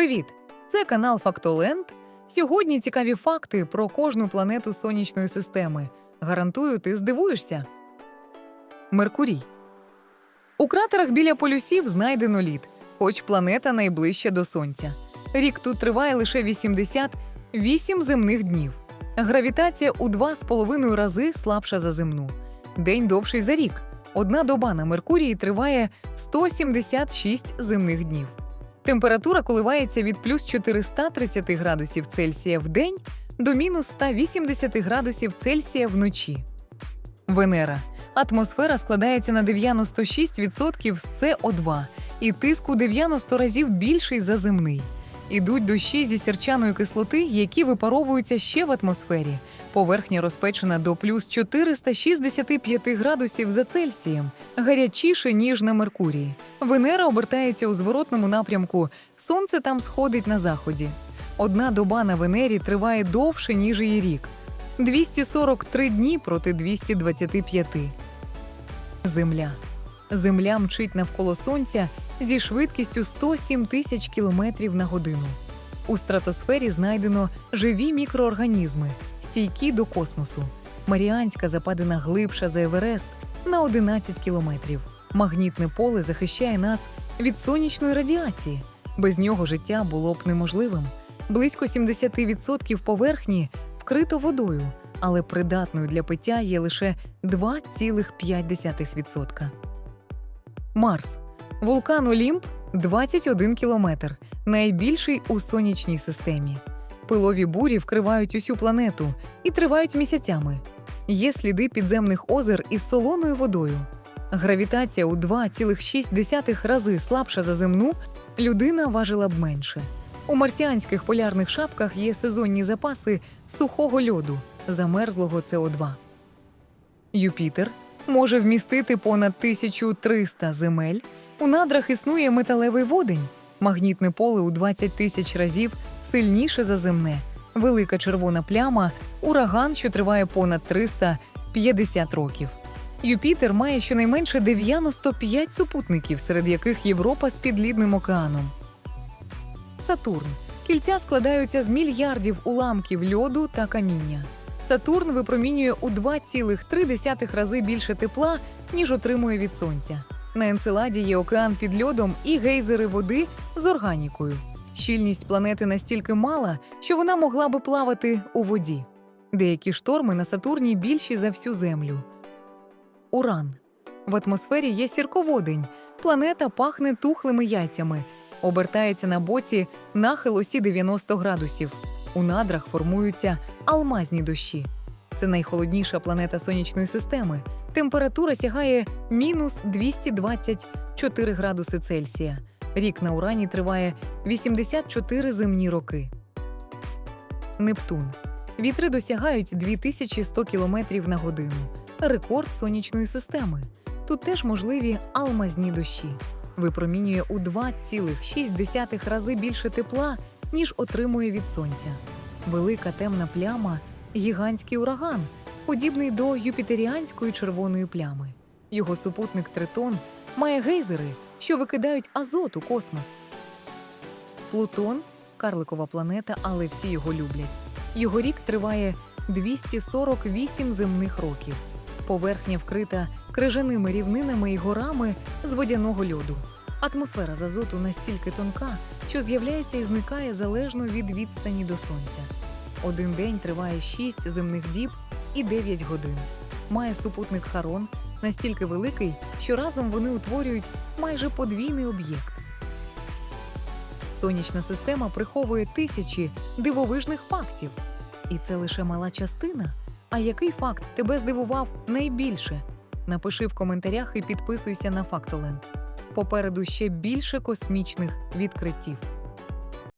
Привіт! Це канал Фактоленд. Сьогодні цікаві факти про кожну планету сонячної системи. Гарантую, ти здивуєшся. Меркурій. У кратерах біля полюсів знайдено лід, хоч планета найближча до Сонця. Рік тут триває лише 88 земних днів. Гравітація у 2,5 рази слабша за земну. День довший за рік. Одна доба на Меркурії триває 176 земних днів. Температура коливається від плюс 430 градусів Цельсія в день до мінус 180 градусів Цельсія вночі. Венера. Атмосфера складається на 96% з СО2 і тиск у 90 разів більший за земний. Ідуть дощі зі сірчаної кислоти, які випаровуються ще в атмосфері. Поверхня розпечена до плюс 465 градусів за Цельсієм, гарячіше, ніж на Меркурії. Венера обертається у зворотному напрямку, сонце там сходить на заході. Одна доба на Венері триває довше, ніж її рік. 243 дні проти 225. Земля. Земля мчить навколо сонця зі швидкістю 107 тисяч кілометрів на годину. У стратосфері знайдено живі мікроорганізми, стійкі до космосу. Маріанська западина глибша за Еверест на 11 кілометрів. Магнітне поле захищає нас від сонячної радіації. Без нього життя було б неможливим. Близько 70% поверхні вкрито водою, але придатною для пиття є лише 2,5%. Марс. Вулкан Олімп 21 кілометр, найбільший у сонячній системі. Пилові бурі вкривають усю планету і тривають місяцями. Є сліди підземних озер із солоною водою. Гравітація у 2,6 рази слабша за земну, людина важила б менше. У марсіанських полярних шапках є сезонні запаси сухого льоду, замерзлого СО2. Юпітер може вмістити понад 1300 земель. У надрах існує металевий водень. Магнітне поле у 20 тисяч разів сильніше за земне. Велика червона пляма ураган, що триває понад 350 років. Юпітер має щонайменше 95 супутників, серед яких Європа з підлідним океаном. Сатурн. Кільця складаються з мільярдів уламків льоду та каміння. Сатурн випромінює у 2,3 рази більше тепла, ніж отримує від сонця. На Енцеладі є океан під льодом і гейзери води з органікою. Щільність планети настільки мала, що вона могла би плавати у воді. Деякі шторми на Сатурні більші за всю Землю. Уран. В атмосфері є сірководень. Планета пахне тухлими яйцями, обертається на боці нахил осі 90 градусів. У надрах формуються алмазні дощі. Це найхолодніша планета сонячної системи. Температура сягає мінус 224 градуси Цельсія. Рік на Урані триває 84 земні роки. Нептун. Вітри досягають 2100 км на годину. Рекорд сонячної системи. Тут теж можливі алмазні дощі. Випромінює у 2,6 рази більше тепла, ніж отримує від сонця. Велика темна пляма гігантський ураган, подібний до юпітеріанської червоної плями. Його супутник Тритон має гейзери, що викидають азот у космос. Плутон карликова планета, але всі його люблять. Його рік триває 248 земних років. Поверхня вкрита крижаними рівнинами і горами з водяного льоду. Атмосфера з азоту настільки тонка, що з'являється і зникає залежно від відстані до сонця. Один день триває 6 земних діб і 9 годин. Має супутник Харон настільки великий, що разом вони утворюють майже подвійний об'єкт. Сонячна система приховує тисячі дивовижних фактів. І це лише мала частина. А який факт тебе здивував найбільше? Напиши в коментарях і підписуйся на Фактоленд. Попереду ще більше космічних відкриттів.